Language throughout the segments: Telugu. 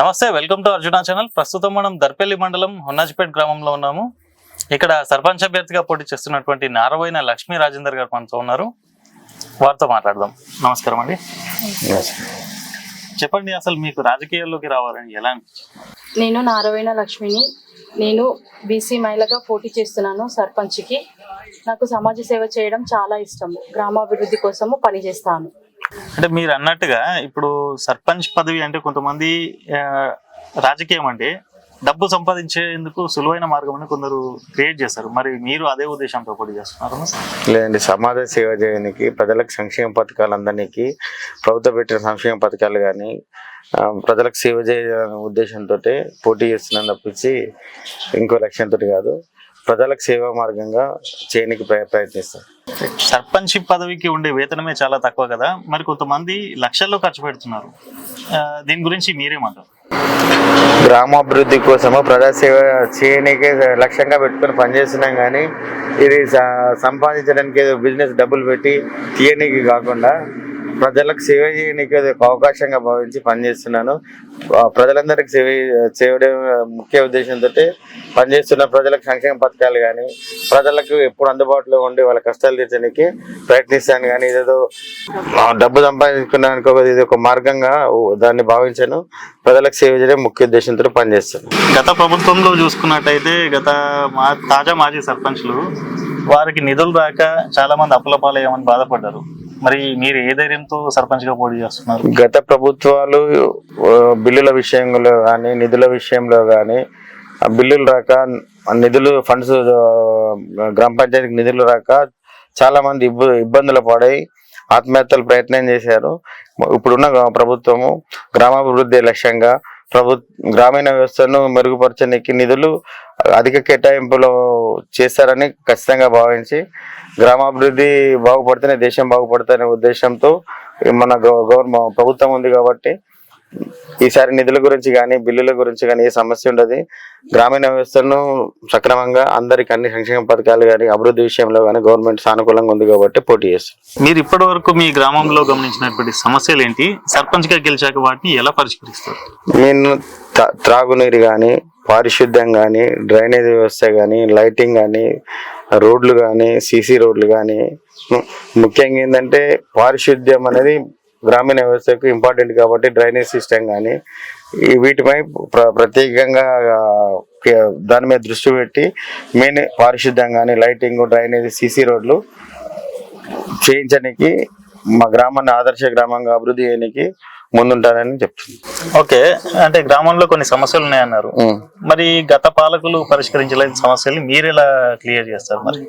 నమస్తే వెల్కమ్ టు అర్జున ఛానల్. ప్రస్తుతం మనం దర్పల్లి మండలం హొన్నాజిపేట్ గ్రామంలో ఉన్నాము. ఇక్కడ సర్పంచ్ అభ్యర్థిగా పోటీ చేస్తున్నటువంటి నారవైన లక్ష్మీ రాజేందర్ గారు మనతో ఉన్నారు. వారితో మాట్లాడదాం. నమస్కారం అండి. చెప్పండి అసలు మీకు రాజకీయాల్లోకి రావాలని ఎలా నేను నారవైన లక్ష్మిని నేను బీసీ మహిళగా పోటీ చేస్తున్నాను సర్పంచ్కి. నాకు సమాజ సేవ చేయడం చాలా ఇష్టం. గ్రామాభివృద్ధి కోసము పనిచేస్తాను. అంటే మీరు అన్నట్టుగా ఇప్పుడు సర్పంచ్ పదవి అంటే కొంతమంది రాజకీయం అంటే డబ్బు సంపాదించేందుకు సులువైన మార్గం అని కొందరు క్రియేట్ చేస్తారు మరి మీరు అదే ఉద్దేశంతో పోటీ చేస్తున్నారు లేదండి సమాజ సేవ చేయడానికి ప్రజలకు సంక్షేమ పథకాలు అందరికీ ప్రభుత్వం పెట్టిన సంక్షేమ పథకాలు కానీ ప్రజలకు సేవ చేయాలనే ఉద్దేశంతో పోటీ చేస్తున్నాను తప్పించి ఇంకో లక్ష్యంతో కాదు. ప్రజలకు సేవా మార్గంగా చేయడానికి ప్రయ- ప్రయత్నిస్తాను సర్పంచ్ పదవికి ఉండే వేతనమే చాలా తక్కువ కదా. మరి కొంతమంది లక్షల్లో ఖర్చు పెడుతున్నారు. దీని గురించి మీరేమంటారు? గ్రామాభివృద్ధి కోసము ప్రజాసేవ చేయడానికి లక్ష్యంగా పెట్టుకొని పనిచేస్తున్నాం కానీ ఇది సంపాదించడానికి బిజినెస్ డబ్బులు పెట్టి తీయనికి కాకుండా ప్రజలకు సేవ చేయడానికి అది ఒక అవకాశంగా భావించి పనిచేస్తున్నాను. ఆ ప్రజలందరికీ సేవ చేయడం ముఖ్య ఉద్దేశంతో పనిచేస్తున్న ప్రజలకు సంక్షేమ పథకాలు కానీ ప్రజలకు ఎప్పుడు అందుబాటులో ఉండి వాళ్ళ కష్టాలు తీర్చడానికి ప్రయత్నిస్తాను కానీ ఇదేదో డబ్బు సంపాదించుకున్నానికి ఒక- ఇది ఒక మార్గంగా దాన్ని భావించాను. ప్రజలకు సేవ చేయడం ముఖ్య ఉద్దేశంతో పనిచేస్తాను. గత ప్రభుత్వంలో చూసుకున్నట్టయితే గత మా తాజా మాజీ సర్పంచ్లు వారికి నిధులు రాక చాలా మంది అప్పులపాలయ్యామని బాధపడ్డారు. మరి మీరు ఏ ధైర్యంతో సర్పంచ్గా పోటీ చేస్తున్నారు? గత ప్రభుత్వాలు బిల్లుల విషయంలో కానీ నిధుల విషయంలో కానీ ఆ బిల్లులు రాక నిధులు ఫండ్స్ గ్రామ పంచాయతీకి నిధులు రాక చాలా మంది ఇబ్బ ఇబ్బందులు పడై ఆత్మహత్యలు ప్రయత్నం చేశారు. ఇప్పుడున్న ప్రభుత్వము గ్రామాభివృద్ధి లక్ష్యంగా ప్రభు గ్రామీణ వ్యవస్థను మెరుగుపరచడానికి నిధులు అధిక కేటాయింపులు చేస్తారని ఖచ్చితంగా భావించి గ్రామాభివృద్ధి బాగుపడితేనే దేశం బాగుపడుతుందనే ఉద్దేశంతో మన గవర్నమెంట్ ప్రభుత్వం ఉంది కాబట్టి ఈసారి నిధుల గురించి కానీ బిల్లుల గురించి కానీ ఏ సమస్య ఉండదు. గ్రామీణ వ్యవస్థను సక్రమంగా అందరికి అన్ని సంక్షేమ పథకాలు కానీ అభివృద్ధి విషయంలో కానీ గవర్నమెంట్ సానుకూలంగా ఉంది కాబట్టి పోటీ చేస్తుంది. మీరు ఇప్పటి వరకు మీ గ్రామంలో గమనించినటువంటి సమస్యలు ఏంటి? సర్పంచ్గా గెలిచాక వాటిని ఎలా పరిష్కరిస్తారు? నేను త్రాగునీరు కానీ పారిశుద్ధ్యం కానీ డ్రైనేజ్ వ్యవస్థ కానీ లైటింగ్ కానీ రోడ్లు కానీ సీసీ రోడ్లు కానీ ముఖ్యంగా ఏంటంటే పారిశుద్ధ్యం అనేది గ్రామీణ వ్యవస్థకు ఇంపార్టెంట్ కాబట్టి డ్రైనేజ్ సిస్టమ్ కానీ ఈ వీటిపై ప్ర- ప్రత్యేకంగా దాని మీద దృష్టి పెట్టి మెయిన్ పారిశుద్ధ్యం కానీ లైటింగ్ డ్రైనేజ్ సీసీ రోడ్లు చేయించడానికి మా గ్రామాన్ని ఆదర్శ గ్రామంగా అభివృద్ధి చేయడానికి ముందుంటానని చెప్తుంది. ఓకే అంటే గ్రామంలో కొన్ని సమస్యలు ఉన్నాయన్నారు. మరి గత పాలకులు పరిష్కరించలేని సమస్యల్ని మీరు ఎలా క్లియర్ చేస్తారు మరి?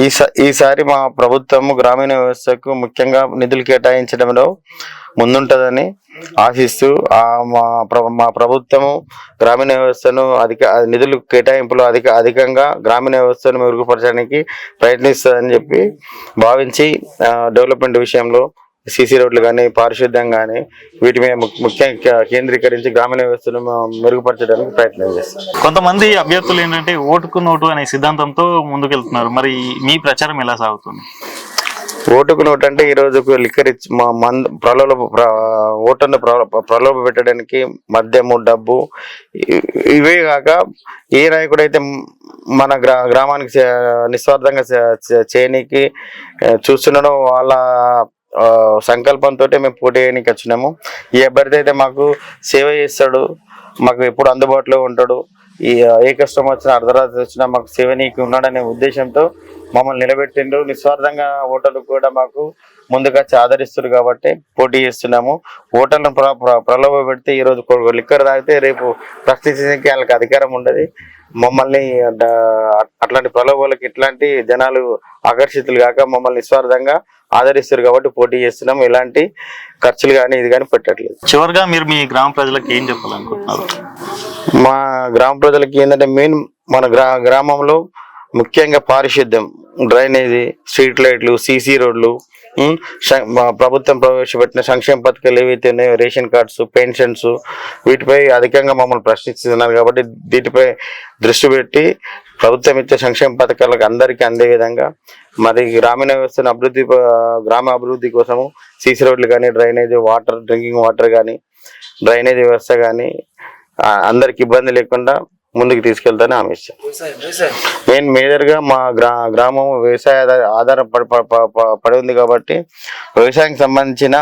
ఈసా ఈసారి మా ప్రభుత్వము గ్రామీణ వ్యవస్థకు ముఖ్యంగా నిధులు కేటాయించడంలో ముందుంటదని ఆశిస్తూ ఆ మా ప్ర- మా ప్రభుత్వము గ్రామీణ వ్యవస్థను అధిక నిధులు కేటాయింపులు అధిక అధికంగా గ్రామీణ వ్యవస్థను మెరుగుపరచడానికి ప్రయత్నిస్తుందని చెప్పి భావించి డెవలప్మెంట్ విషయంలో సీసీ రోడ్లు కానీ పారిశుద్ధ్యం కానీ వీటి మీద ముఖ్యంగా కేంద్రీకరించి గ్రామీణ వ్యవస్థను మెరుగుపరచడానికి ప్రయత్నం చేస్తాం. కొంతమంది అభ్యర్థులు ఏంటంటే ఓటుకు నోటు అనే సిద్ధాంతంతో ముందుకెళ్తున్నారు. మరి మీ ప్రచారం ఎలా సాగుతుంది? ఓటుకు నోటు అంటే ఈ రోజు లిక్కర్ ఇచ్చి మా మంద ప్రలోభ ప్ర- ఓటర్ను ప్ర- ప్రలోభ పెట్టడానికి మద్యము డబ్బు ఇవే కాక ఏ నాయకుడైతే మన గ్రా గ్రామానికి నిస్వార్థంగా చేయనీకి చూస్తున్నాడో వాళ్ళ సంకల్పంతో మేము పోటీ చేయడానికి వచ్చినాము. ఈ అభ్యర్థి అయితే మాకు సేవ చేస్తాడు మాకు ఎప్పుడు అందుబాటులో ఉంటాడు. ఈ ఏ కష్టం వచ్చినా అర్ధరాత్రి వచ్చినా మాకు సేవ నీకు ఉన్నాడనే ఉద్దేశంతో మమ్మల్ని నిలబెట్టిండ్రు. నిస్వార్థంగా ఓటర్లు కూడా మాకు ముందుగా ఆదరిస్తారు కాబట్టి పోటీ చేస్తున్నాము. ఓటర్లను ప్ర ప్రలోభ పెడితే ఈరోజు లిక్కర్ తాగితే రేపు ప్రశ్నించడానికి వాళ్ళకి అధికారం ఉండదు. మమ్మల్ని అట్లాంటి ప్రలోభాలకు ఇట్లాంటి జనాలు ఆకర్షితులు కాక మమ్మల్ని నిస్వార్థంగా ఆదరిస్తారు కాబట్టి పోటీ చేస్తున్నాం. ఎలాంటి ఖర్చులు కానీ ఇది కానీ పెట్టట్లేదు. చివరిగా మీరు మీ గ్రామ ప్రజలకు ఏం చెప్పాలనుకుంటున్నారు? మా గ్రామ ప్రజలకి ఏంటంటే మెయిన్ మన గ్రా గ్రామంలో ముఖ్యంగా పారిశుద్ధ్యం డ్రైనేజీ స్ట్రీట్ లైట్లు సీసీ రోడ్లు మా ప్రభుత్వం ప్రవేశపెట్టిన సంక్షేమ పథకాలు ఏవైతే ఉన్నాయో రేషన్ కార్డ్స్ పెన్షన్స్ వీటిపై అధికంగా మమ్మల్ని ప్రశ్నిస్తున్నారు కాబట్టి వీటిపై దృష్టి పెట్టి ప్రభుత్వం ఇచ్చే సంక్షేమ పథకాలకు అందరికీ అందే విధంగా మరి గ్రామీణ వ్యవస్థను అభివృద్ధి గ్రామ అభివృద్ధి కోసము సీసీ రోడ్లు కానీ డ్రైనేజ్ వాటర్ డ్రింకింగ్ వాటర్ కానీ డ్రైనేజ్ వ్యవస్థ కానీ అందరికి ఇబ్బంది లేకుండా ముందుకు తీసుకెళ్తానని హామీ ఇస్తాను మెయిన్ మేజర్గా మా గ్రా గ్రామం వ్యవసాయ ఆధార- పడి ఉంది కాబట్టి వ్యవసాయానికి సంబంధించిన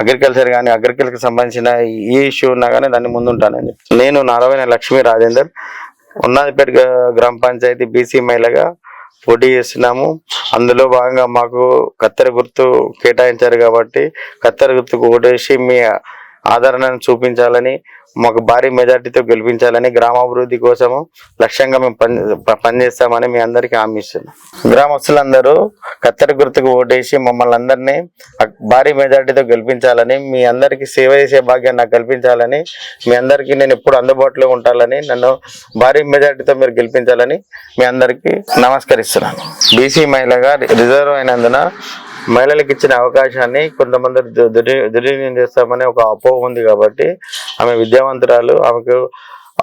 అగ్రికల్చర్ కానీ అగ్రికల్చర్ సంబంధించిన ఏ ఇష్యూ ఉన్నా కానీ దాన్ని ముందుంటానని చెప్పి. నేను నారాయణ లక్ష్మీ రాజేందర్. ఉన్నదిపేట గ్రా- గ్రామ పంచాయతీ బీసీ మహిళగా పోటీ చేస్తున్నాము. అందులో భాగంగా మాకు కత్తెర గుర్తు కేటాయించారు కాబట్టి కత్తెర గుర్తుకు ఓటేసి మీ ఆదరణను చూపించాలని మాకు భారీ మెజార్టీతో గెలిపించాలని గ్రామాభివృద్ధి కోసము లక్ష్యంగా మేము పని ప- పనిచేస్తామని మీ అందరికీ హామీ ఇస్తున్నాం. గ్రామస్తులందరూ కత్తెర గుర్తుకు ఓటేసి మమ్మల్ని అందరినీ భారీ మెజార్టీతో గెలిపించాలని మీ అందరికీ సేవ చేసే భాగ్యం నాకు కల్పించాలని మీ అందరికీ నేను ఎప్పుడు అందుబాటులో ఉండాలని నన్ను భారీ మెజార్టీతో మీరు గెలిపించాలని మీ అందరికీ నమస్కరిస్తున్నాను. బీసీ మహిళగా రిజర్వ్ అయినందున మహిళలకు ఇచ్చిన అవకాశాన్ని కొంతమంది దు- దుర్వినియోగం చేస్తామని ఒక అపోహ ఉంది కాబట్టి ఆమె విద్యావంతురాలు ఆమెకు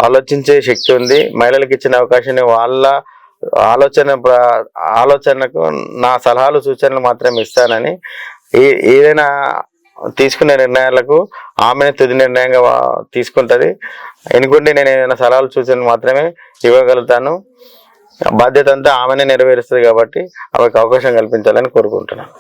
ఆలోచించే శక్తి ఉంది. మహిళలకు ఇచ్చిన అవకాశాన్ని వాళ్ళ ఆలోచన ఆలోచనకు నా సలహాలు సూచనలు మాత్రమే ఇస్తానని ఏ- ఏదైనా తీసుకునే నిర్ణయాలకు ఆమెనే తుది నిర్ణయంగా తీసుకుంటుంది. ఎందుకుంటే ఎందుకంటే నేను ఏదైనా సలహాలు సూచనలు మాత్రమే ఇవ్వగలుగుతాను. బాధ్యత అంతా ఆమెనే నెరవేరుస్తుంది కాబట్టి ఆమెకు అవకాశం కల్పించాలని కోరుకుంటున్నాను.